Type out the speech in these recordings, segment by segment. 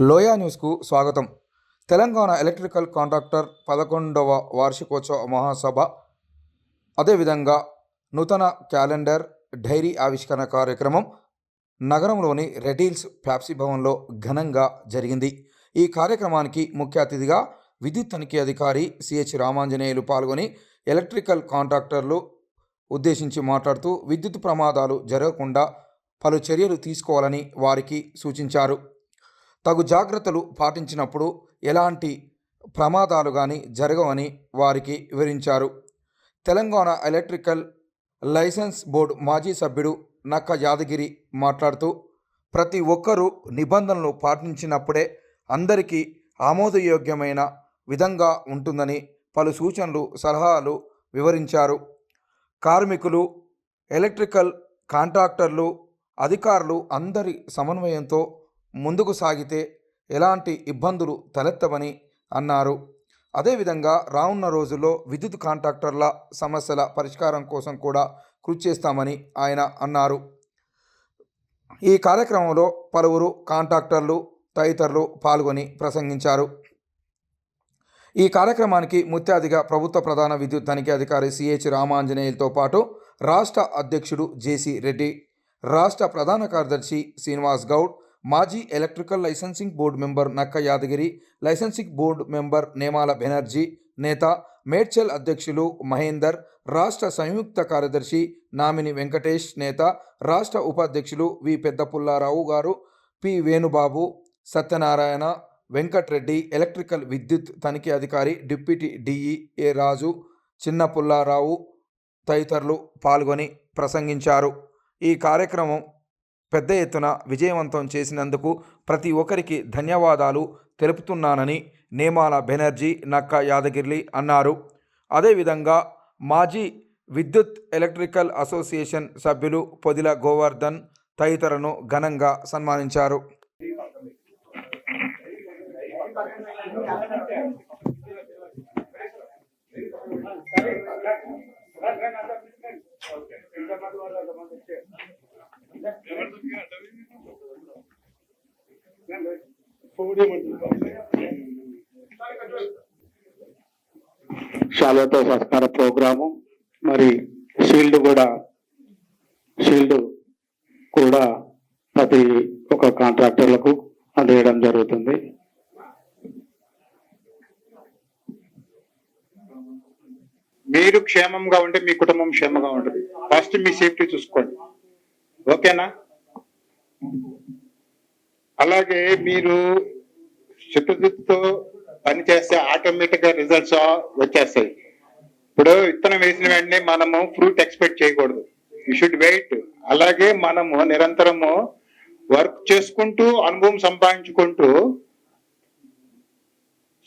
లోయా న్యూస్కు స్వాగతం. Telangana electrical contractor పదకొండవ వార్షికోత్సవ మహాసభ. అదేవిధంగా నూతన క్యాలెండర్ డైరీ ఆవిష్కరణ కార్యక్రమం నగరంలోని రెడీల్స్ ఫ్యాప్సీ భవన్లో ఘనంగా జరిగింది. ఈ కార్యక్రమానికి ముఖ్య అతిథిగా విద్యుత్ తనిఖీ అధికారి సిహెచ్ రామాంజనేయులు పాల్గొని ఎలక్ట్రికల్ కాంట్రాక్టర్లు ఉద్దేశించి మాట్లాడుతూ విద్యుత్ ప్రమాదాలు జరగకుండా పలు చర్యలు తీసుకోవాలని వారికి సూచించారు. తగు జాగ్రత్తలు పాటించినప్పుడు ఎలాంటి ప్రమాదాలు కానీ జరగవని వారికి వివరించారు. తెలంగాణ ఎలక్ట్రికల్ లైసెన్స్ బోర్డు మాజీ సభ్యుడు నక్క యాదగిరి మాట్లాడుతూ ప్రతి ఒక్కరూ నిబంధనలు పాటించినప్పుడే అందరికీ ఆమోదయోగ్యమైన విధంగా ఉంటుందని పలు సూచనలు సలహాలు వివరించారు. కార్మికులు ఎలక్ట్రికల్ కాంట్రాక్టర్లు అధికారులు అందరి సమన్వయంతో ముందుకు సాగితే ఎలాంటి ఇబ్బందులు తలెత్తవని అన్నారు. అదేవిధంగా రానున్న రోజుల్లో విద్యుత్ కాంట్రాక్టర్ల సమస్యల పరిష్కారం కోసం కూడా కృషి చేస్తామని ఆయన అన్నారు. ఈ కార్యక్రమంలో పలువురు కాంట్రాక్టర్లు తదితరులు పాల్గొని ప్రసంగించారు. ఈ కార్యక్రమానికి ముత్యాదిగా ప్రభుత్వ ప్రధాన విద్యుత్ తనిఖీ అధికారి సిహెచ్ రామాంజనేయులతో పాటు రాష్ట్ర అధ్యక్షుడు జేసీ రెడ్డి రాష్ట్ర ప్రధాన కార్యదర్శి శ్రీనివాస్ గౌడ్ మాజీ electrical licensing board member Nakka Yadagiri licensing board member Nemala Banerjee నేత మేడ్చల్ అధ్యక్షులు మహేందర్ రాష్ట్ర సంయుక్త కార్యదర్శి నామిని వెంకటేష్ నేత రాష్ట్ర ఉపాధ్యక్షులు వి పెద్ద పుల్లారావు గారు పి వేణుబాబు సత్యనారాయణ వెంకట్రెడ్డి ఎలక్ట్రికల్ విద్యుత్ తనిఖీ అధికారి డిప్యూటీ డిఈ ఏ రాజు చిన్న పుల్లారావు తదితరులు పాల్గొని ప్రసంగించారు. ఈ కార్యక్రమం పెద్ద ఎత్తున విజయవంతం చేసినందుకు ప్రతి ఒక్కరికి ధన్యవాదాలు తెలుపుతున్నానని నేమాల బెనర్జీ నక్క యాదగిరి అన్నారు. అదేవిధంగా మాజీ విద్యుత్ ఎలక్ట్రికల్ అసోసియేషన్ సభ్యులు పొదిల గోవర్ధన్ తదితరులను ఘనంగా సన్మానించారు. శాలతో సత్కార ప్రోగ్రాము. మరి షీల్డ్ కూడా షీల్డ్ కూడా ప్రతి ఒక కాంట్రాక్టర్లకు అందేయడం జరుగుతుంది. మీరు క్షేమంగా ఉంటే మీ కుటుంబం క్షేమంగా ఉంటుంది. ఫస్ట్ మీ సేఫ్టీ చూసుకోండి. ఓకేనా? అలాగే మీరు చిత్తశుద్ధితో పని చేస్తే ఆటోమేటిక్గా రిజల్ట్స్ వచ్చేస్తాయి. ఇప్పుడు విత్తనం వేసిన వెంటనే మనము ఫ్రూట్ ఎక్స్పెక్ట్ చేయకూడదు. You should wait. అలాగే మనము నిరంతరము వర్క్ చేసుకుంటూ అనుభవం సంపాదించుకుంటూ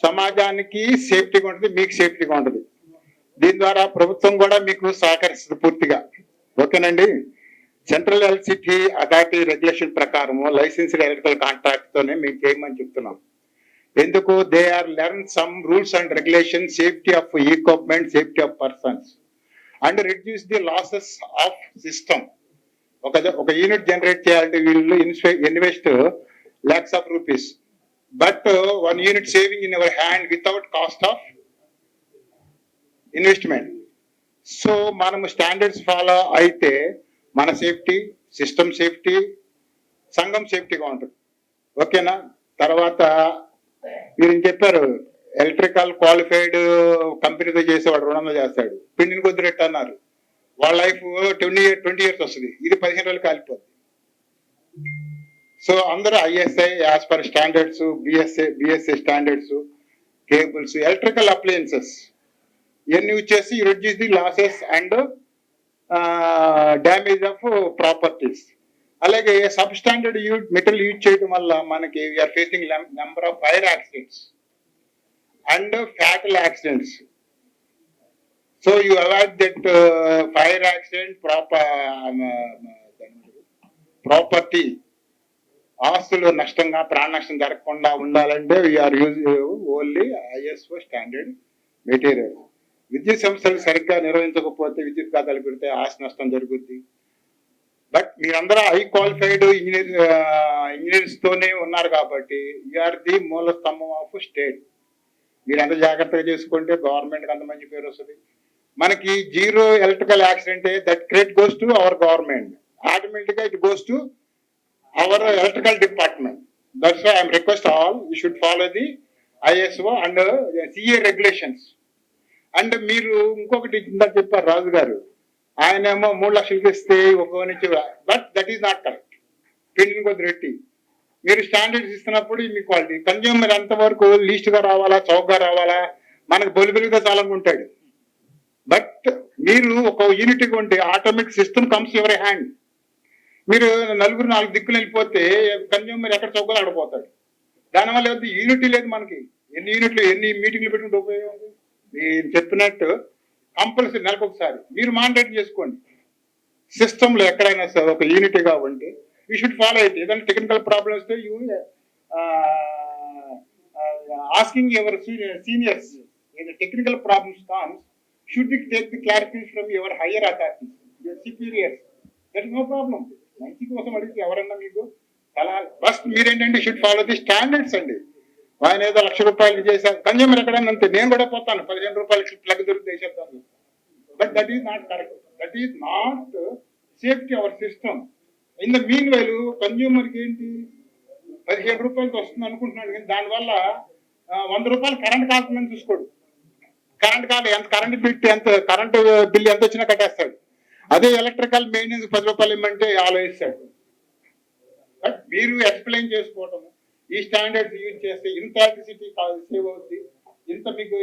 సమాజానికి సేఫ్టీగా ఉంటుంది మీకు సేఫ్టీగా ఉంటుంది. దీని ద్వారా ప్రభుత్వం కూడా మీకు సహకరిస్తుంది పూర్తిగా. ఓకేనండి? సెంట్రల్ ఎలక్ట్రిసిటీ అథారిటీ రెగ్యులేషన్ ప్రకారము లైసెన్స్డ్ ఎలక్ట్రికల్ కాంట్రాక్ట్ తోనే మేము చేయమని చెప్తున్నాం. ఎందుకు? They are learn some rules and regulation safety of equipment safety of persons and reduce the losses of system ఒక ఒక యూనిట్ జనరేట్ చేయాలంటే వీళ్ళు invest lakhs of rupees but one unit saving in our hand without cost of investment so మనము standards follow అయితే మన safety system safety సంఘం సేఫ్టీగా ఉంటుంది. ఓకేనా తర్వాత మీరు చెప్పారు ఎలక్ట్రికల్ క్వాలిఫైడ్ కంపెనీతో చేసేవాడు రుణంలో చేస్తాడు. పిండిని కొద్ది రెట్టు అన్నారు. వాళ్ళ life twenty year twenty years వస్తుంది. ఇది పదిహేను రోజులు కాలిపోద్ది. సో అందరూ ISI as per standards BSA BSA standards cables electrical appliances ఇవన్నీ వచ్చేసి reduce the losses and damage of properties అలాగే sub standard use metal use చేయడం వల్ల మనకి we are facing number of fire accidents and fatal accidents so you avoid that fire accident proper property ఆస్తులు నష్టంగా ప్రాణ నష్టం జరగకుండా ఉండాలంటే we are use only ISO standard material విద్యుత్ సంస్థలు సరిగ్గా నిర్వహించకపోతే విద్యుత్ ఖాతాలు పెడితే ఆస్తి నష్టం జరుగుద్ది. బట్ మీరందరూ హై క్వాలిఫైడ్ ఇంజనీర్ ఇంజనీర్స్ తోనే ఉన్నారు కాబట్టి ఆర్ ది మూల స్తంభం ఆఫ్ స్టేట్. మీరు ఎంత జాగ్రత్తగా చేసుకుంటే గవర్నమెంట్ అంత మంచి పేరు వస్తుంది. మనకి zero electrical accident that credit goes to our government. ఆటోమేటిక్గా it goes to our electrical department. That's I'm request all you should follow the ISO and CA regulations and మీరు ఇంకొకటి ఇందాక చెప్పారు రాజు గారు ఆయన ఏమో మూడు లక్షలకి ఇస్తే ఒక నుంచి but that is not correct pending కొద్ది రెట్టి మీరు స్టాండర్డ్స్ ఇస్తున్నప్పుడు మీ క్వాలిటీ కన్జ్యూమర్ ఎంతవరకు లీస్ట్గా రావాలా చౌకగా రావాలా? మనకు బొలిబిలిగా చాలా ఉంటాడు. బట్ మీరు ఒక యూనిట్గా ఉంటే ఆటోమేటిక్ సిస్టమ్ కమ్స్ ఎవరి హ్యాండ్ మీరు నలుగురు నాలుగు దిక్కులు వెళ్ళిపోతే కన్జ్యూమర్ ఎక్కడ చౌకగా ఆడిపోతాడు. దానివల్ల యూనిటీ లేదు మనకి. ఎన్ని యూనిట్లు ఎన్ని మీటింగ్లు పెట్టుకుంటే ఉపయోగం? నేను చెప్పినట్టు కంపల్సరీ నెలకు ఒకసారి మీరు మానిటర్ చేసుకోండి. సిస్టంలో ఎక్కడైనా సరే ఒక యూనిటీగా ఉంటే యూ షుడ్ ఫాలో అయితే ఏదైనా టెక్నికల్ ప్రాబ్లమ్ వస్తే యూ ఆస్కింగ్ యువర్ సీనియర్స్ ఏదైనా technical problems comes should take the clarification from your higher authorities your superiors that no problem మంచి కోసం అడిగితే ఎవరన్నా మీకు అలా ఫస్ట్ మీరేంటంటే షుడ్ ఫాలో ది స్టాండర్డ్స్ అండి. ఆయన ఏదో లక్ష రూపాయలు చేశారు. కన్జ్యూమర్ ఎక్కడన్నా అంతే నేను కూడా పోతాను. పదిహేను రూపాయలకి ప్లగ్ దొరికితే వేసేద్దాం but that is not correct that is not safety our system in the meanwhile కన్జ్యూమర్కి ఏంటి? పదిహేను రూపాయలకి వస్తుంది అనుకుంటున్నాడు కానీ దానివల్ల వంద రూపాయలు కరెంట్ కాస్తుందని చూసుకోడు. కరెంట్ కాదు ఎంత కరెంట్ బిల్ ఎంత కరెంట్ బిల్ ఎంత వచ్చినా కట్టేస్తాడు. అదే ఎలక్ట్రికల్ మెయింటెనెన్స్ పది రూపాయలు ఇమ్మంటే ఆలోచిస్తాడు. బట్ మీరు ఎక్స్ప్లెయిన్ చేసుకోవటం ఈ స్టాండర్డ్స్ యూజ్ చేస్తే ఇంత ఎలక్ట్రిసిటీ సేవ్ అవుతుంది ఇంత మీకు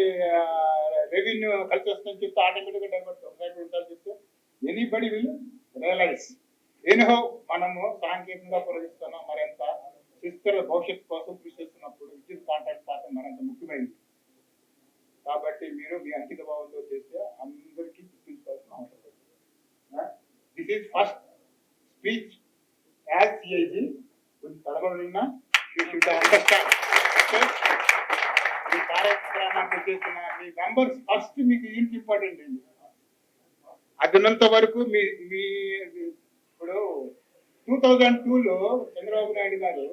రెవెన్యూ కలిసి వస్తుందని చెప్తే ఆటోమేటిక్గా డైవర్ట్ ఒకసారి ఉంటారు చెప్తే ఎనీబడి విల్ రియలైజ్ ఎనిహో మనము సాంకేతికంగా పురోగిస్తున్నాం మరింత సుస్థిర భవిష్యత్తు కోసం కృషి చేస్తున్నప్పుడు విద్యుత్ కాంట్రాక్ట్ పాత్ర మరింత ముఖ్యమైనది కాబట్టి మీరు మీ అంకిత భావంతో చేస్తే అందరికీ చూపించాల్సిన అవసరం this is first speech as CIG కొంచెం తడబడినా ఈ చేసిన మీ మెంబర్స్ ఫస్ట్ మీకు ఏంటి ఇంపార్టెంట్ అండి అది వరకు మీ మీ ఇప్పుడు టూ థౌజండ్ టూలో చంద్రబాబు నాయుడు గారు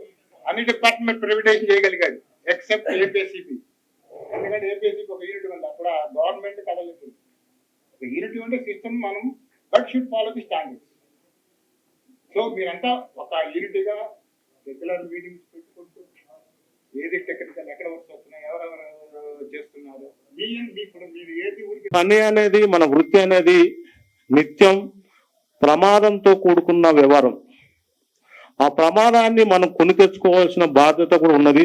అన్ని డిపార్ట్మెంట్ ప్రైవేటైజేషన్ చేయగలిగాడు ఎక్సెప్ట్ ఏపీఎస్సిపి. ఎందుకంటే ఏపీఎస్సికి ఒక యూనిట్ ఉంది అక్కడ గవర్నమెంట్ కదలేదు ఒక యూనిట్ ఉంటే సిస్టమ్ మనం but should follow the standards so మీరంతా ఒక యూనిట్గా రెగ్యులర్ మీటింగ్స్ పెట్టుకుంటూ ఏది టెక్నికల్ ఎక్కడ వర్క్స్ వస్తున్నాయి ఎవరెవరు చేస్తున్నారు మీ ఇప్పుడు మీరు ఏది ఊరికి పని అనేది మన వృత్తి అనేది నిత్యం ప్రమాదంతో కూడుకున్న వ్యవహారం. ఆ ప్రమాదాన్ని మనం కొని తెచ్చుకోవాల్సిన బాధ్యత కూడా ఉన్నది.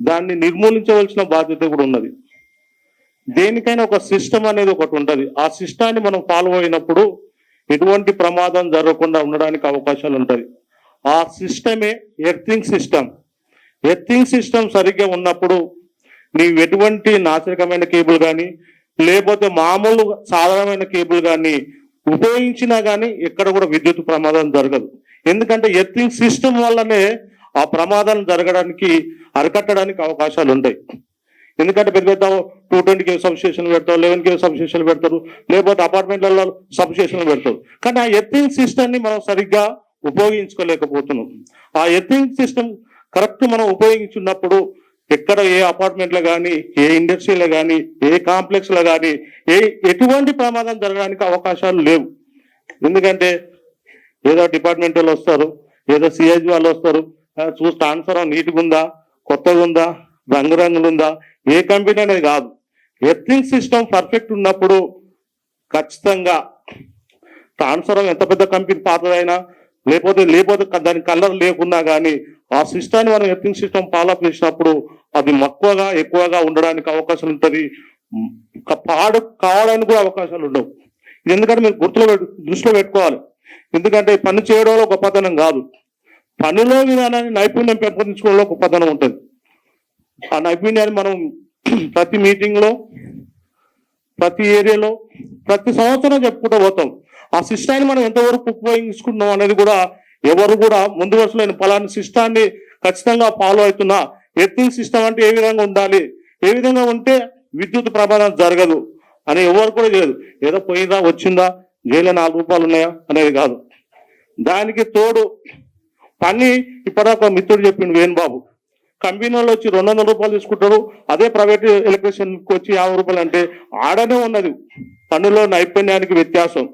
దాన్ని నిర్మూలించవలసిన బాధ్యత కూడా ఉన్నది. దేనికైనా ఒక సిస్టమ్ అనేది ఒకటి ఉంటుంది. ఆ సిస్టాన్ని మనం ఫాలో అయినప్పుడు ఎటువంటి ప్రమాదం జరగకుండా ఉండడానికి అవకాశాలు ఉంటాయి. ఆ సిస్టమే ఎర్థింగ్ సిస్టమ్ ఎర్థింగ్ సిస్టమ్ సరిగ్గా ఉన్నప్పుడు నీవు ఎటువంటి నాశనకమైన కేబుల్ కానీ లేకపోతే మామూలు సాధారణమైన కేబుల్ కానీ ఉపయోగించినా కానీ ఎక్కడ కూడా విద్యుత్ ప్రమాదం జరగదు. ఎందుకంటే ఎర్థింగ్ సిస్టమ్ వల్లనే ఆ ప్రమాదాలు జరగడానికి అరికట్టడానికి అవకాశాలు ఉంటాయి. ఎందుకంటే పెద్ద పెద్ద టూ ట్వంటీ కేవ్ సబ్స్టేషన్లు పెడతారు లెవెన్ కేవ్ సబ్స్టేషన్లు పెడతారు లేకపోతే అపార్ట్మెంట్లలో సబ్స్టేషన్లు పెడతారు. కానీ ఆ ఎర్థింగ్ సిస్టమ్ని మనం సరిగ్గా ఉపయోగించుకోలేకపోతున్నాం. ఆ ఎర్థింగ్ సిస్టమ్ కరెక్ట్ మనం ఉపయోగించున్నప్పుడు ఎక్కడ ఏ అపార్ట్మెంట్లో కానీ ఏ ఇండస్ట్రీలో కానీ ఏ కాంప్లెక్స్లో కానీ ఏ ఎటువంటి ప్రమాదం జరగడానికి అవకాశాలు లేవు. ఎందుకంటే ఏదో డిపార్ట్మెంట్ వాళ్ళు వస్తారు ఏదో సిఐజీ వాళ్ళు వస్తారు చూసి చూస్తే నీట్గా ఉందా కొత్తగా ఉందా రంగురంగులు ఉందా ఏ కంపెనీ అనేది కాదు. ఎర్థింగ్ సిస్టమ్ పర్ఫెక్ట్ ఉన్నప్పుడు ఖచ్చితంగా ట్రాన్స్ఫర్ ఎంత పెద్ద కంపెనీ పాతదైనా లేకపోతే లేకపోతే దాని కలర్ లేకున్నా కానీ ఆ సిస్టాన్ని మనం ఎర్తింగ్ సిస్టమ్ ఫాలోఅప్ చేసినప్పుడు అది మక్కువగా ఎక్కువగా ఉండడానికి అవకాశం ఉంటుంది. పాడు కావడానికి కూడా అవకాశాలు ఉండవు. ఎందుకంటే మీరు గుర్తులో దృష్టిలో పెట్టుకోవాలి. ఎందుకంటే పని చేయడంలో గొప్పతనం కాదు. పనిలో విధానాన్ని నైపుణ్యం పెంపొందించుకోవడంలో గొప్పతనం ఉంటుంది. ఆ నైపుణ్యాన్ని మనం ప్రతి మీటింగ్లో ప్రతి ఏరియాలో ప్రతి సంవత్సరం చెప్పుకుంటూ పోతాం. ఆ సిస్టాన్ని మనం ఎంతవరకు ఉపయోగించుకుంటున్నాం అనేది కూడా ఎవరు కూడా ముందు వరుసలో నేను పలానా సిస్టాన్ని ఖచ్చితంగా ఫాలో అవుతున్నా ఎర్తింగ్ సిస్టమ్ అంటే ఏ విధంగా ఉండాలి? ఏ విధంగా ఉంటే విద్యుత్ ప్రమాదం జరగదు? అని ఎవరు కూడా చేయదు ఏదో పోయిందా వచ్చిందా? జైల్లో నాలుగు రూపాయలు ఉన్నాయా? అనేది కాదు. దానికి తోడు పని ఇప్పటిదాకా ఒక మిత్రుడు చెప్పిండు వేణుబాబు కంపెనీ వాళ్ళు వచ్చి రెండు వందల రూపాయలు తీసుకుంటారు. అదే ప్రైవేట్ ఎలక్ట్రీషియన్కి వచ్చి యాభై రూపాయలు అంటే ఆడనే ఉన్నది. పనులో నైపుణ్యానికి వ్యత్యాసం.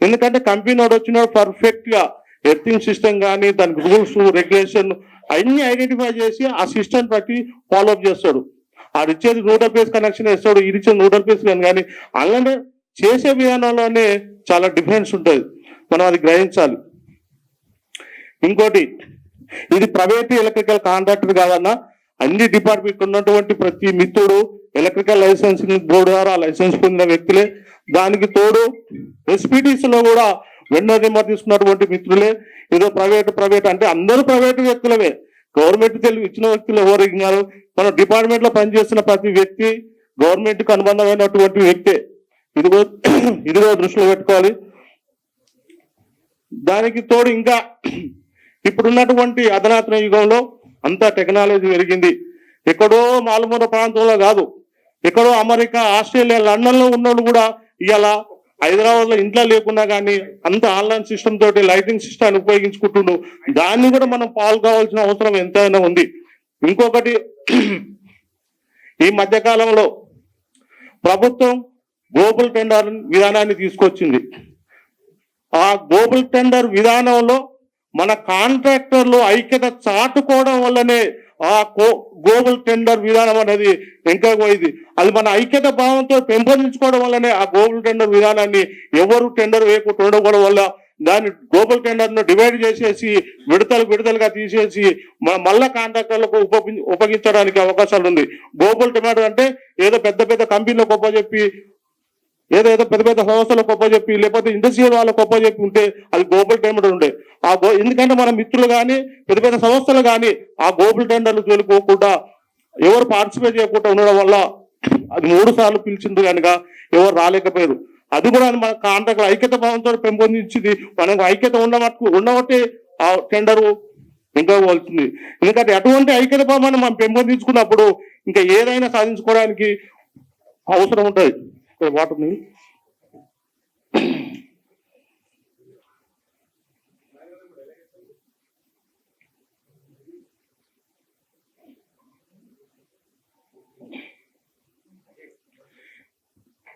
ఎందుకంటే కంపెనీ వాడు వచ్చినాడు పర్ఫెక్ట్గా ఎర్థింగ్ సిస్టమ్ కానీ దానికి రూల్స్ రెగ్యులేషన్ అన్ని ఐడెంటిఫై చేసి ఆ సిస్టమ్ బట్టి ఫాలో అప్ చేస్తాడు. ఆడు ఇచ్చేది నూడల్ బేస్ కనెక్షన్ ఇస్తాడు ఇది ఇచ్చేది నూడల్ బేస్ కానీ కానీ అలానే చేసే విధానంలోనే చాలా డిఫరెన్స్ ఉంటుంది. మనం అది గ్రహించాలి. ఇంకోటి ఇది ప్రైవేట్ ఎలక్ట్రికల్ కాంట్రాక్టర్ కాదన్నా అన్ని డిపార్ట్మెంట్ ఉన్నటువంటి ప్రతి మిత్రుడు ఎలక్ట్రికల్ లైసెన్సింగ్ బోర్డు ద్వారా లైసెన్స్ పొందిన వ్యక్తులే. దానికి తోడు SPTC లో కూడా వెండర్ నెంబర్ తీసుకున్నటువంటి మిత్రులే. ఏదో ప్రైవేట్ ప్రైవేట్ అంటే అందరూ ప్రైవేట్ వ్యక్తులవే గవర్నమెంట్ తెలివి ఇచ్చిన వ్యక్తులు ఎవరు మన డిపార్ట్మెంట్లో పనిచేస్తున్న ప్రతి వ్యక్తి గవర్నమెంట్కు అనుబంధమైనటువంటి వ్యక్తే. ఇదిగో ఇదిగో దృష్టిలో పెట్టుకోవాలి. దానికి తోడు ఇంకా ఇప్పుడున్నటువంటి అధునాతన యుగంలో అంతా టెక్నాలజీ పెరిగింది. ఎక్కడో మాలుమూల ప్రాంతంలో కాదు ఎక్కడో అమెరికా ఆస్ట్రేలియా లండన్లో ఉన్నోళ్ళు కూడా ఇవాళ హైదరాబాద్లో ఇంట్లో లేకున్నా కానీ అంత ఆన్లైన్ సిస్టమ్ తోటి లైటింగ్ సిస్టమ్ ఉపయోగించుకుంటుండు. దాన్ని కూడా మనం పాల్గొవాల్సిన అవసరం ఎంతైనా ఉంది. ఇంకొకటి ఈ మధ్య కాలంలో ప్రభుత్వం గ్లోబల్ టెండర్ విధానాన్ని తీసుకొచ్చింది. ఆ గ్లోబల్ టెండర్ విధానంలో మన కాంట్రాక్టర్లు ఐక్యత చాటుకోవడం వల్లనే ఆ గ్లోబల్ టెండర్ విధానం అనేది ఇంకా పోయింది. అది మన ఐక్యత భావంతో పెంపొందించుకోవడం వల్లనే ఆ గ్లోబల్ టెండర్ విధానాన్ని ఎవరు టెండర్ వేయకుండా ఉండకపోవడం వల్ల దాన్ని గ్లోబల్ టెండర్ను డివైడ్ చేసేసి విడతలు విడతలుగా తీసేసి మ- మళ్ళా కాంట్రాక్టర్లకు ఉపయోగి ఉపయోగించడానికి అవకాశాలు ఉంది గ్లోబల్ టెండర్ అంటే ఏదో పెద్ద పెద్ద కంపెనీలకు గొప్ప చెప్పి ఏదేదో పెద్ద పెద్ద సంస్థలకు గొప్ప చెప్పి లేకపోతే ఇండస్ట్రియల్ వాళ్ళకి గొప్ప చెప్పి ఉంటే అది గ్లోబల్ టెండర్ ఉండే. ఆ గో ఎందుకంటే మన మిత్రులు కానీ పెద్ద పెద్ద సంస్థలు కానీ ఆ గ్లోబల్ టెండర్లు తోలుకోకుండా ఎవరు పార్టిసిపేట్ చేయకుండా ఉండడం వల్ల అది మూడు సార్లు పిలిచింది కనుక ఎవరు రాలేకపోయారు. అది కూడా మన కాంట్రాక్ట్ ఐక్యత భావంతో పెంపొందించింది. మనకు ఐక్యత ఉండమట్టు ఉండబట్టి ఆ టెండరు ఇంకా పోల్చింది. ఎందుకంటే అటువంటి ఐక్యత భావాన్ని మనం పెంపొందించుకున్నప్పుడు ఇంకా ఏదైనా సాధించుకోవడానికి అవసరం ఉంటుంది. వాటర్ నీళ్ళు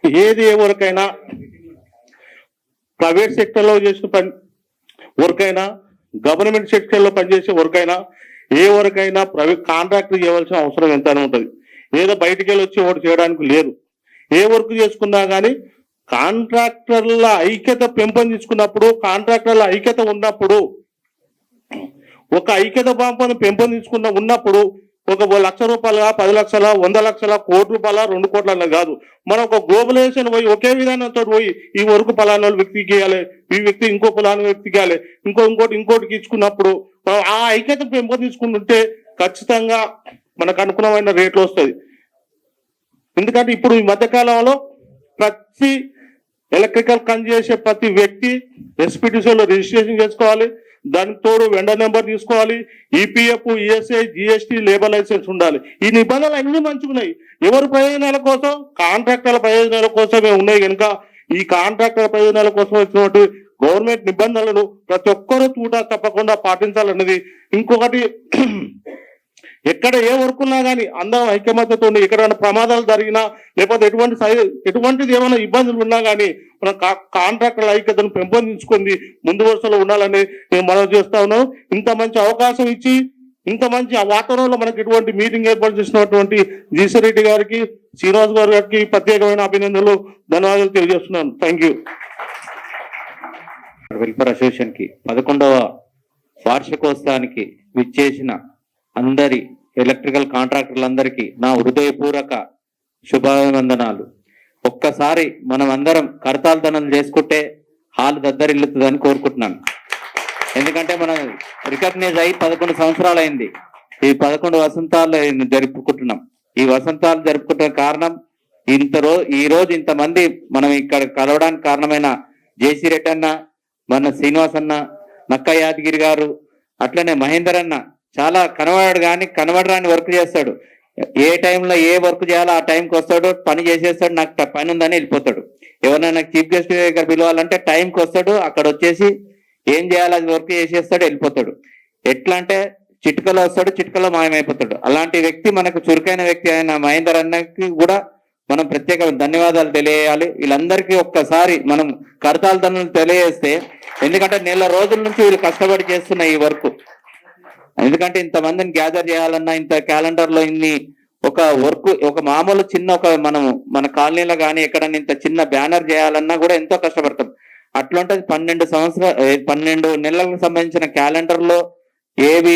ఏది ఎవరికైనా ప్రైవేట్ సెక్టర్లో చేసిన పని వర్క్ అయినా గవర్నమెంట్ సెక్టర్లో పనిచేసే వర్క్ అయినా ఏ వర్క్ అయినా ప్రైవేట్ కాంట్రాక్టర్ చేయవలసిన అవసరం ఎంతైనా ఉంటుంది. ఏదో బయటికి వెళ్ళి వచ్చి ఒకటి చేయడానికి లేదు. ఏ వర్క్ చేసుకున్నా కానీ కాంట్రాక్టర్ల ఐక్యత పెంపొందించుకున్నప్పుడు కాంట్రాక్టర్ల ఐక్యత ఉన్నప్పుడు ఒక ఐక్యత భావం పెంపొందించుకున్న ఉన్నప్పుడు ఒక లక్ష రూపాయల పది లక్షల వంద లక్షల కోటి రూపాయల రెండు కోట్ల అన్నది కాదు. మనం ఒక గ్లోబలైజేషన్ పోయి ఒకే విధానంతో పోయి ఈ వరకు పలానా వ్యక్తికి ఇవ్వాలి ఈ వ్యక్తి ఇంకో పలానా వ్యక్తికి ఇవ్వాలి ఇంకో ఇంకోటి ఇంకోటికి ఇచ్చుకున్నప్పుడు మనం ఆ ఐక్యత పెంపొందించుకుంటుంటే ఖచ్చితంగా మనకు అనుగుణమైన రేట్లు వస్తుంది. ఎందుకంటే ఇప్పుడు ఈ మధ్యకాలంలో ప్రతి ఎలక్ట్రికల్ పని చేసే ప్రతి వ్యక్తి ఎస్పీటీసీలో రిజిస్ట్రేషన్ చేసుకోవాలి. దానికి తోడు వెండర్ నెంబర్ తీసుకోవాలి. EPF ESI GST labour licence ఉండాలి. ఈ నిబంధనలు అన్ని మంచిగున్నాయి. ఎవరి ప్రయోజనాల కోసం? కాంట్రాక్టర్ల ప్రయోజనాల కోసమే ఉన్నాయి కనుక ఈ కాంట్రాక్టర్ ప్రయోజనాల కోసం వచ్చినటువంటి గవర్నమెంట్ నిబంధనలను ప్రతి ఒక్కరూ తూట తప్పకుండా పాటించాలన్నది. ఇంకొకటి ఎక్కడ ఏ వర్క్ ఉన్నా కానీ అందరం ఐక్యమత్యతో ఉండి ఎక్కడైనా ప్రమాదాలు జరిగినా లేకపోతే ఎటువంటి ఎటువంటిది ఏమైనా ఇబ్బందులు ఉన్నా కానీ మన కాంట్రాక్టర్ల ఐక్యతను పెంపొందించుకుంది ముందు వరుసలో ఉండాలని నేను మనం చేస్తా ఉన్నాను ఇంత మంచి అవకాశం ఇచ్చి ఇంత మంచి వాతావరణంలో మనకి ఇటువంటి మీటింగ్ ఏర్పాటు చేసినటువంటి జీసీరెడ్డి గారికి శ్రీనివాస్ గారు గారికి ప్రత్యేకమైన అభినందనలు ధన్యవాదాలు తెలియజేస్తున్నాను. Thank you. వెల్ఫేర్ అసోసియేషన్కి పదకొండవ వార్షికోత్సవానికి విచ్చేసిన అందరి ఎలక్ట్రికల్ కాంట్రాక్టర్లందరికీ నా హృదయపూర్వక శుభాభివందనాలు. ఒక్కసారి మనం అందరం కరతాల్దనం చేసుకుంటే హాల్ దద్దరిల్లుతుందని కోరుకుంటున్నాను. ఎందుకంటే మనం రికగ్నైజ్ అయి పదకొండు సంవత్సరాలు అయింది ఈ పదకొండు వసంతాలు జరుపుకుంటున్నాం. ఈ వసంతాలు జరుపుకుంటున్న కారణం ఇంత రో ఈ రోజు ఇంతమంది మనం ఇక్కడ కలవడానికి కారణమైన జేసీ రెడ్డి అన్న మన శ్రీనివాస్ అన్న నక్క యాదగిరి గారు అట్లనే మహేందర్ అన్న చాలా కనబడాడు కానీ కనబడరాని వర్క్ చేస్తాడు. ఏ టైంలో ఏ వర్క్ చేయాలో ఆ టైంకి వస్తాడు పని చేసేస్తాడు నాకు పని ఉందని వెళ్ళిపోతాడు. ఎవరైనా చీఫ్ గెస్ట్ దగ్గర పిలవాలంటే టైంకి వస్తాడు అక్కడ వచ్చేసి ఏం చేయాలి అది వర్క్ చేసేస్తాడు వెళ్ళిపోతాడు. ఎట్లా అంటే చిటికలో వస్తాడు చిటికలో మాయమైపోతాడు. అలాంటి వ్యక్తి మనకు చురుకైన వ్యక్తి అయిన మహేందర్ అన్నకి కూడా మనం ప్రత్యేక ధన్యవాదాలు తెలియాలి వీళ్ళందరికీ ఒక్కసారి మనం కరతాల ధనులు తెలియజేస్తే ఎందుకంటే నెల రోజుల నుంచి వీళ్ళు కష్టపడి చేస్తున్న ఈ వర్క్ ఎందుకంటే ఇంతమందిని గ్యాదర్ చేయాలన్నా ఇంత క్యాలెండర్లో ఇన్ని ఒక వర్క్ ఒక మామూలు చిన్న ఒక మనం మన కాలనీలో కానీ ఎక్కడన్నా ఇంత చిన్న బ్యానర్ చేయాలన్నా కూడా ఎంతో కష్టపడతాం. అట్లాంటిది పన్నెండు సంవత్సరాలు పన్నెండు నెలలకు సంబంధించిన క్యాలెండర్లో ఏవి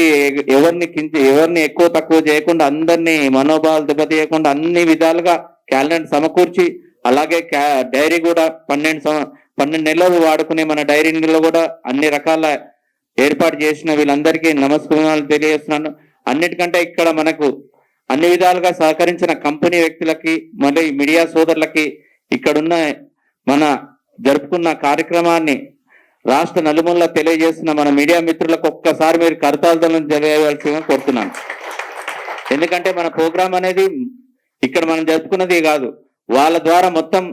ఎవరిని కించి ఎవరిని ఎక్కువ తక్కువ చేయకుండా అందరినీ మనోభావాలు దెబ్బతీయకుండా అన్ని విధాలుగా క్యాలెండర్ సమకూర్చి అలాగే క్యా- డైరీ కూడా పన్నెండు సం- పన్నెండు నెలలు వాడుకునే మన డైరీలో కూడా అన్ని రకాల ఏర్పాటు చేసిన వీళ్ళందరికీ నమస్కారాలు తెలియజేస్తున్నాను. అన్నిటికంటే ఇక్కడ మనకు అన్ని విధాలుగా సహకరించిన కంపెనీ వ్యక్తులకి మళ్ళీ మీడియా సోదరులకి ఇక్కడున్న మన జరుపుకున్న కార్యక్రమాన్ని రాష్ట్ర నలుమూలలో తెలియజేస్తున్న మన మీడియా మిత్రులకు ఒక్కసారి మీరు కరతాళతలను తెలియవలసిందిగా కోరుతున్నాను. ఎందుకంటే మన ప్రోగ్రాం అనేది ఇక్కడ మనం జరుపుకున్నది కాదు. వాళ్ళ ద్వారా మొత్తం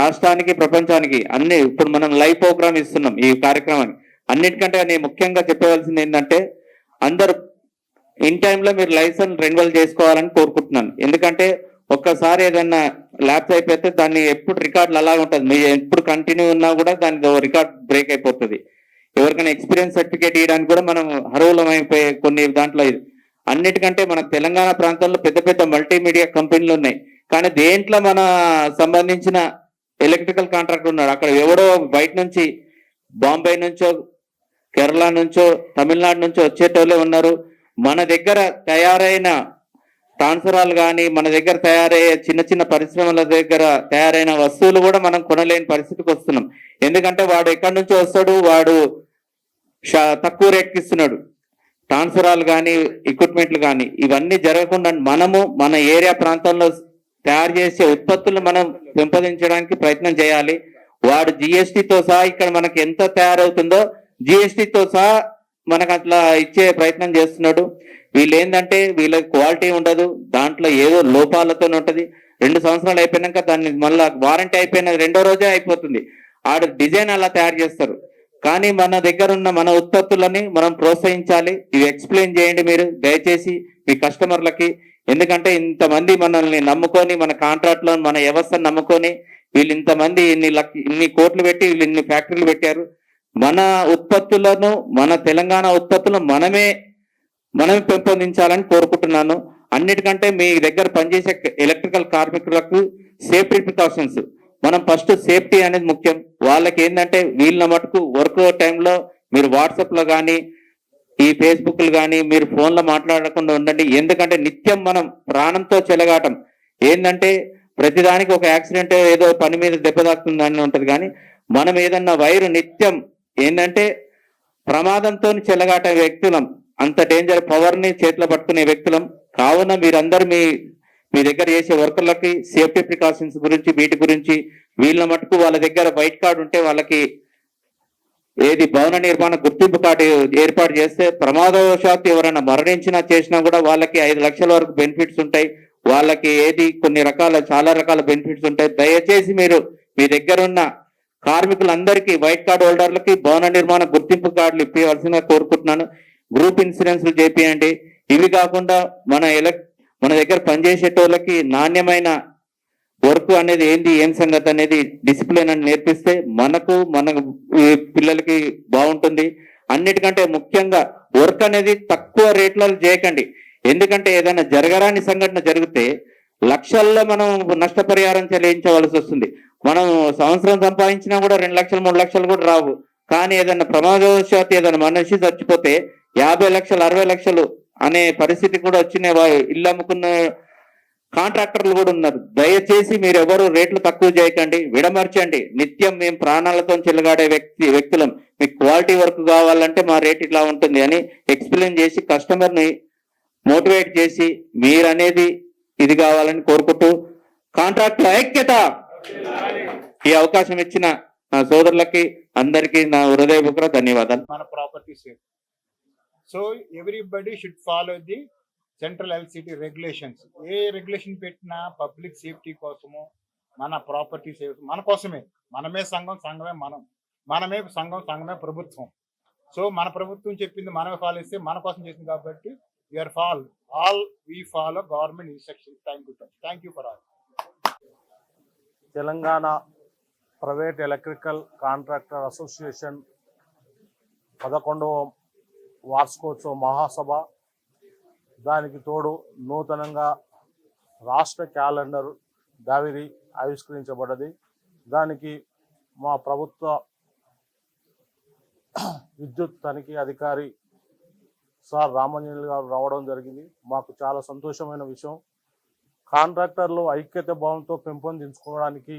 రాష్ట్రానికి ప్రపంచానికి అన్ని ఇప్పుడు మనం లైవ్ ప్రోగ్రామ్ ఇస్తున్నాం ఈ కార్యక్రమాన్ని. అన్నిటికంటే నేను ముఖ్యంగా చెప్పవలసింది ఏంటంటే అందరు ఇన్ టైంలో మీరు లైసెన్స్ రెన్యువల్ చేసుకోవాలని కోరుకుంటున్నాను. ఎందుకంటే ఒక్కసారి ఏదైనా ల్యాప్స్ అయిపోతే దాన్ని ఎప్పుడు రికార్డులు అలాగే ఉంటుంది. మీరు ఎప్పుడు కంటిన్యూ ఉన్నా కూడా దాని రికార్డ్ బ్రేక్ అయిపోతుంది. ఎవరికైనా ఎక్స్పీరియన్స్ సర్టిఫికేట్ ఇవ్వడానికి కూడా మనం అర్హులం అయిపోయే కొన్ని దాంట్లో ఇది. అన్నిటికంటే మన తెలంగాణ ప్రాంతంలో పెద్ద పెద్ద మల్టీమీడియా కంపెనీలు ఉన్నాయి. కానీ దేంట్లో మన సంబంధించిన ఎలక్ట్రికల్ కాంట్రాక్టర్ ఉన్నాడు. అక్కడ ఎవడో బయట నుంచి బాంబే నుంచో కేరళ నుంచో తమిళనాడు నుంచో వచ్చేటోళ్ళే ఉన్నారు. మన దగ్గర తయారైన ట్రాన్స్ఫరాలు కానీ మన దగ్గర తయారయ్యే చిన్న చిన్న పరిశ్రమల దగ్గర తయారైన వస్తువులు కూడా మనం కొనలేని పరిస్థితికి వస్తున్నాం. ఎందుకంటే వాడు ఎక్కడి నుంచో వస్తాడు? వాడు తక్కువ రేట్కి ఇస్తున్నాడు. ట్రాన్స్ఫరాలు కానీ ఎక్విప్మెంట్లు కానీ ఇవన్నీ జరగకుండా మనము మన ఏరియా ప్రాంతంలో తయారు చేసే ఉత్పత్తులను మనం పెంపొందించడానికి ప్రయత్నం చేయాలి. వాడు జిఎస్టితో సహా ఇక్కడ మనకి ఎంత తయారవుతుందో జిఎస్టితో సహా మనకు అట్లా ఇచ్చే ప్రయత్నం చేస్తున్నాడు. వీళ్ళు ఏంటంటే వీళ్ళకి క్వాలిటీ ఉండదు. దాంట్లో ఏదో లోపాలతో ఉంటుంది. రెండు సంవత్సరాలు అయిపోయినాక దాన్ని మళ్ళా వారంటీ అయిపోయిన రెండో రోజే అయిపోతుంది. ఆడ డిజైన్ అలా తయారు చేస్తారు. కానీ మన దగ్గర ఉన్న మన ఉత్పత్తులని మనం ప్రోత్సహించాలి. ఇవి ఎక్స్ప్లెయిన్ చేయండి మీరు. దయచేసి మీ కస్టమర్లకి. ఎందుకంటే ఇంతమంది మనల్ని నమ్ముకొని మన కాంట్రాక్ట్లో మన వ్యవస్థను నమ్ముకొని వీళ్ళు ఇంతమంది ఇన్ని లక్ ఇన్ని కోట్లు పెట్టి వీళ్ళు ఇన్ని ఫ్యాక్టరీలు పెట్టారు. మన ఉత్పత్తులను మన తెలంగాణ ఉత్పత్తులను మనమే మనమే పెంపొందించాలని కోరుకుంటున్నాను. అన్నిటికంటే మీ దగ్గర పనిచేసే ఎలక్ట్రికల్ కార్మికులకు సేఫ్టీ ప్రికాషన్స్. మనం ఫస్ట్ సేఫ్టీ అనేది ముఖ్యం. వాళ్ళకి ఏంటంటే వీళ్ళ మటుకు వర్క్ టైంలో మీరు వాట్సాప్లో కానీ ఈ ఫేస్బుక్లు కానీ మీరు ఫోన్లో మాట్లాడకుండా ఉండండి. ఎందుకంటే నిత్యం మనం ప్రాణంతో చెలగాటం. ఏంటంటే ప్రతిదానికి ఒక యాక్సిడెంట్ ఏదో పని మీద దెబ్బ తాకుతుందని ఉంటుంది కానీ మనం ఏదన్నా వైరు నిత్యం ఏంటంటే ప్రమాదంతో చెలగాట వ్యక్తులం అంత డేంజర్ పవర్ని చేతిలో పట్టుకునే వ్యక్తులం. కావున మీరందరూ మీ మీ దగ్గర చేసే వర్కర్లకి సేఫ్టీ ప్రికాషన్స్ గురించి వీటి గురించి వీళ్ళ మటుకు వాళ్ళ దగ్గర వైట్ కార్డు ఉంటే వాళ్ళకి ఏది భవన నిర్మాణ గుర్తింపు కార్డు ఏర్పాటు చేస్తే ప్రమాదవశాత్తు ఎవరైనా మరణించినా చేసినా కూడా వాళ్ళకి ఐదు లక్షల వరకు బెనిఫిట్స్ ఉంటాయి. వాళ్ళకి ఏది కొన్ని రకాల చాలా రకాల బెనిఫిట్స్ ఉంటాయి. దయచేసి మీరు మీ దగ్గర ఉన్న కార్మికులందరికీ వైట్ కార్డ్ హోల్డర్లకి భవన నిర్మాణ గుర్తింపు కార్డులు ఇప్పించవలసిందిగా కోరుకుంటున్నాను. గ్రూప్ ఇన్సూరెన్స్లు చేపియండి. ఇవి కాకుండా మన ఎలక్ మన దగ్గర పనిచేసేటోళ్ళకి నాణ్యమైన వర్క్ అనేది ఏంది ఏం సంగతి అనేది డిసిప్లిన్ అని నేర్పిస్తే మనకు మన పిల్లలకి బాగుంటుంది. అన్నిటికంటే ముఖ్యంగా వర్క్ అనేది తక్కువ రేట్లలో చేయకండి. ఎందుకంటే ఏదైనా జరగరాని సంఘటన జరిగితే లక్షల్లో మనం నష్టపరిహారం చెల్లించవలసి వస్తుంది. మనం సంవత్సరం సంపాదించినా కూడా రెండు లక్షలు మూడు లక్షలు కూడా రావు. కానీ ఏదైనా ప్రమాదవశాత్తు ఏదైనా మనిషి చచ్చిపోతే యాభై లక్షలు అరవై లక్షలు అనే పరిస్థితి కూడా వచ్చిన ఇల్లు అమ్ముకున్న కాంట్రాక్టర్లు కూడా ఉన్నారు. దయచేసి మీరు ఎవరు రేట్లు తక్కువ చేయకండి విడమర్చండి. నిత్యం మేము ప్రాణాలతో చెలగాడే వ్యక్తి వ్యక్తులం. మీకు క్వాలిటీ వర్క్ కావాలంటే మా రేట్ ఇట్లా ఉంటుంది అని ఎక్స్ప్లెయిన్ చేసి కస్టమర్ని మోటివేట్ చేసి మీరు అనేది ఇది కావాలని కోరుకుంటూ కాంట్రాక్ట్ ఐక్యత! ఈ అవకాశం ఇచ్చిన సోదరులకి అందరికీ నా హృదయపూర్వక ధన్యవాదాలు. మన property safe so everybody should follow the central electricity regulations A regulation పెట్టినా పబ్లిక్ సేఫ్టీ కోసము మన ప్రాపర్టీ సేఫ్ మన కోసమే. మనమే సంఘం సంఘమే మనం. మనమే సంఘం సంఘమే ప్రభుత్వం. సో మన ప్రభుత్వం చెప్పింది మనమే ఫాలో చేస్తే మన కోసం చేసింది కాబట్టి you're fall all we follow government instruction thank you thank you for all Telangana private electrical contractor association పదకొండవ వార్షికోత్సవ మహాసభ. దానికి తోడు నూతనంగా రాష్ట్ర క్యాలెండర్ దావిరి ఆవిష్కరించబడ్డది. దానికి మా ప్రభుత్వ విద్యుత్ తనిఖీ అధికారి సార్ రామంజనులు గారు రావడం జరిగింది. మాకు చాలా సంతోషమైన విషయం. కాంట్రాక్టర్లు ఐక్యత భావంతో పెంపొందించుకోవడానికి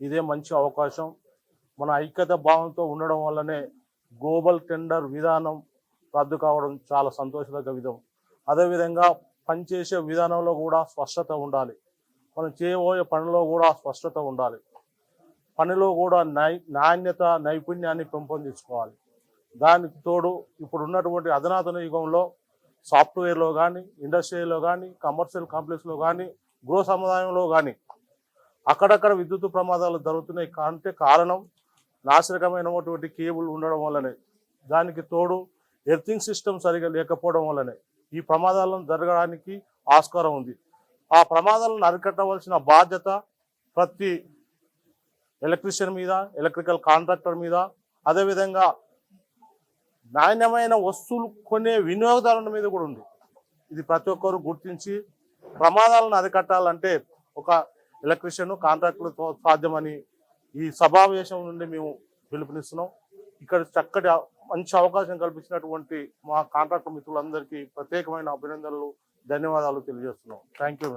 ఇదే మంచి అవకాశం. మన ఐక్యత భావంతో ఉండడం వల్లనే గ్లోబల్ టెండర్ విధానం రద్దు కావడం చాలా సంతోషదగ్గ విధం. అదేవిధంగా పనిచేసే విధానంలో కూడా స్పష్టత ఉండాలి. మనం చేయబోయే పనిలో కూడా స్పష్టత ఉండాలి. పనిలో కూడా నై నాణ్యత నైపుణ్యాన్ని పెంపొందించుకోవాలి. దానికి తోడు ఇప్పుడు ఉన్నటువంటి అధునాతన యుగంలో సాఫ్ట్వేర్లో కానీ ఇండస్ట్రీలో కానీ కమర్షియల్ కాంప్లెక్స్లో కానీ గృహ సముదాయంలో కానీ అక్కడక్కడ విద్యుత్ ప్రమాదాలు జరుగుతున్నాయి. అంటే కారణం నాశనకమైనటువంటి కేబుల్ ఉండడం వల్లనే. దానికి తోడు ఎర్తింగ్ సిస్టమ్ సరిగా లేకపోవడం వల్లనే. ఈ ప్రమాదాలను జరగడానికి ఆస్కారం ఉంది. ఆ ప్రమాదాలను అరికట్టవలసిన బాధ్యత ప్రతి ఎలక్ట్రీషియన్ మీద ఎలక్ట్రికల్ కాంట్రాక్టర్ మీద అదేవిధంగా నాణ్యమైన వస్తువులు కొనే వినియోగదారుల మీద కూడా ఉంది. ఇది ప్రతి ఒక్కరు గుర్తించి ప్రమాదాలను అరికట్టాలంటే ఒక ఎలక్ట్రీషియన్ కాంట్రాక్టులతో సాధ్యమని ఈ సమావేశం నుండి మేము పిలుపునిస్తున్నాం. ఇక్కడ చక్కటి మంచి అవకాశం కల్పించినటువంటి మా కాంట్రాక్టర్ మిత్రులందరికీ ప్రత్యేకమైన అభినందనలు ధన్యవాదాలు తెలియజేస్తున్నాం. Thank you